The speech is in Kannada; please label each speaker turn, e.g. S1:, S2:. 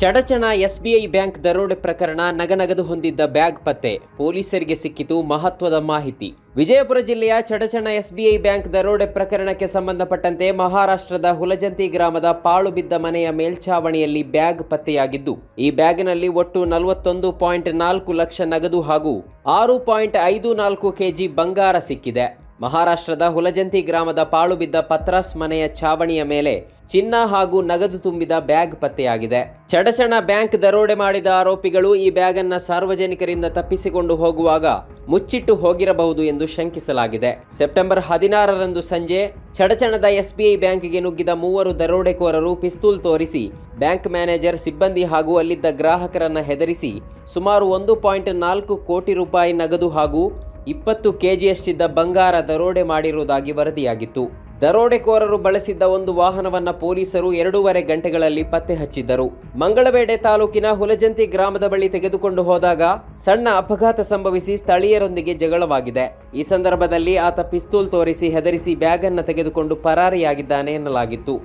S1: ಚಡಚಣ ಎಸ್ಬಿಐ ಬ್ಯಾಂಕ್ ದರೋಡೆ ಪ್ರಕರಣ ನಗನಗದು ಹೊಂದಿದ್ದ ಬ್ಯಾಗ್ ಪತ್ತೆ. ಪೊಲೀಸರಿಗೆ ಸಿಕ್ಕಿತು ಮಹತ್ವದ ಮಾಹಿತಿ. ವಿಜಯಪುರ ಜಿಲ್ಲೆಯ ಚಡಚಣ ಎಸ್ಬಿಐ ಬ್ಯಾಂಕ್ ದರೋಡೆ ಪ್ರಕರಣಕ್ಕೆ ಸಂಬಂಧಪಟ್ಟಂತೆ ಮಹಾರಾಷ್ಟ್ರದ ಹುಲಜಂತಿ ಗ್ರಾಮದ ಪಾಳು ಬಿದ್ದ ಮನೆಯ ಮೇಲ್ಛಾವಣಿಯಲ್ಲಿ ಬ್ಯಾಗ್ ಪತ್ತೆಯಾಗಿದ್ದು, ಈ ಬ್ಯಾಗ್ನಲ್ಲಿ ಒಟ್ಟು ನಲವತ್ತೊಂದು ಪಾಯಿಂಟ್ ನಾಲ್ಕು ಲಕ್ಷ ನಗದು ಹಾಗೂ ಆರು ಪಾಯಿಂಟ್ ಐದು ನಾಲ್ಕು ಕೆಜಿ ಬಂಗಾರ ಸಿಕ್ಕಿದೆ. ಮಹಾರಾಷ್ಟ್ರದ ಹುಲಜಂತಿ ಗ್ರಾಮದ ಪಾಳು ಬಿದ್ದ ಪತ್ರಾಸ್ ಮನೆಯ ಛಾವಣಿಯ ಮೇಲೆ ಚಿನ್ನ ಹಾಗೂ ನಗದು ತುಂಬಿದ ಬ್ಯಾಗ್ ಪತ್ತೆಯಾಗಿದೆ. ಚಡಚಣ ಬ್ಯಾಂಕ್ ದರೋಡೆ ಮಾಡಿದ ಆರೋಪಿಗಳು ಈ ಬ್ಯಾಗ್ ಅನ್ನ ಸಾರ್ವಜನಿಕರಿಂದ ತಪ್ಪಿಸಿಕೊಂಡು ಹೋಗುವಾಗ ಮುಚ್ಚಿಟ್ಟು ಹೋಗಿರಬಹುದು ಎಂದು ಶಂಕಿಸಲಾಗಿದೆ. ಸೆಪ್ಟೆಂಬರ್ ಹದಿನಾರರಂದು ಸಂಜೆ ಚಡಚಣದ ಎಸ್ಬಿಐ ಬ್ಯಾಂಕ್ಗೆ ನುಗ್ಗಿದ ಮೂವರು ದರೋಡೆಕೋರರು ಪಿಸ್ತೂಲ್ ತೋರಿಸಿ ಬ್ಯಾಂಕ್ ಮ್ಯಾನೇಜರ್, ಸಿಬ್ಬಂದಿ ಹಾಗೂ ಅಲ್ಲಿದ್ದ ಗ್ರಾಹಕರನ್ನ ಹೆದರಿಸಿ ಸುಮಾರು ಒಂದು ಪಾಯಿಂಟ್ ನಾಲ್ಕು ಕೋಟಿ ರೂಪಾಯಿ ನಗದು ಹಾಗೂ ಇಪ್ಪತ್ತು ಕೆಜಿಯಷ್ಟಿದ್ದ ಬಂಗಾರ ದರೋಡೆ ಮಾಡಿರುವುದಾಗಿ ವರದಿಯಾಗಿತ್ತು. ದರೋಡೆಕೋರರು ಬಳಸಿದ್ದ ಒಂದು ವಾಹನವನ್ನ ಪೊಲೀಸರು ಎರಡೂವರೆ ಗಂಟೆಗಳಲ್ಲಿ ಪತ್ತೆ ಹಚ್ಚಿದ್ದರು. ಮಂಗಳವೇಡೆ ತಾಲೂಕಿನ ಹುಲಜಂತಿ ಗ್ರಾಮದ ಬಳಿ ತೆಗೆದುಕೊಂಡು ಹೋದಾಗ ಸಣ್ಣ ಅಪಘಾತ ಸಂಭವಿಸಿ ಸ್ಥಳೀಯರೊಂದಿಗೆ ಜಗಳವಾಗಿದೆ. ಈ ಸಂದರ್ಭದಲ್ಲಿ ಆತ ಪಿಸ್ತೂಲ್ ತೋರಿಸಿ ಹೆದರಿಸಿ ಬ್ಯಾಗ್ ಅನ್ನ ತೆಗೆದುಕೊಂಡು ಪರಾರಿಯಾಗಿದ್ದಾನೆ ಎನ್ನಲಾಗಿತ್ತು.